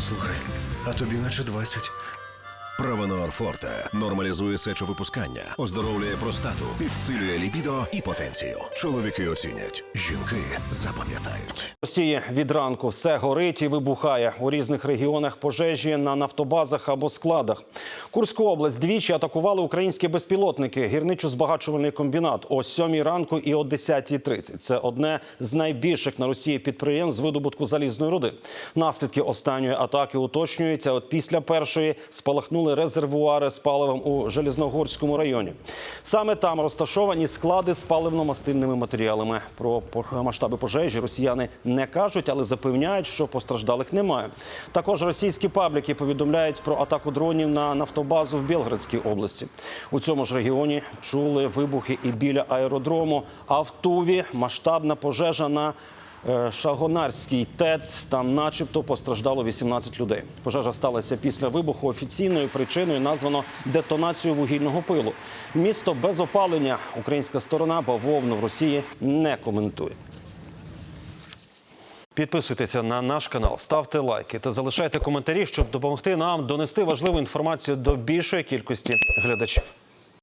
Слухай, а тобі наче 20. Правонор Форте нормалізує сечовипускання, оздоровлює простату, підсилює лібідо і потенцію. Чоловіки оцінять, жінки запам'ятають. Росії від ранку все горить і вибухає у різних регіонах пожежі на нафтобазах або складах. Курську область двічі атакували українські безпілотники. Гірничо-збагачувальний комбінат о 7 ранку і о 10.30. Це одне з найбільших на Росії підприємств з видобутку залізної руди. Наслідки останньої атаки уточнюються. От після першої спалахнули резервуари з паливом у Железногорському районі. Саме там розташовані склади з паливно-мастильними матеріалами. Про масштаби пожежі росіяни не кажуть, але запевняють, що постраждалих немає. Також російські пабліки повідомляють про атаку дронів на нафтобазу в Білградській області. У цьому ж регіоні чули вибухи і біля аеродрому. А в Туві масштабна пожежа на Шагонарський ТЕЦ там, начебто, постраждало 18 людей. Пожежа сталася після вибуху. Офіційною причиною названо детонацію вугільного пилу. Місто без опалення. Українська сторона бавовну в Росії не коментує. Підписуйтеся на наш канал, ставте лайки та залишайте коментарі, щоб допомогти нам донести важливу інформацію до більшої кількості глядачів.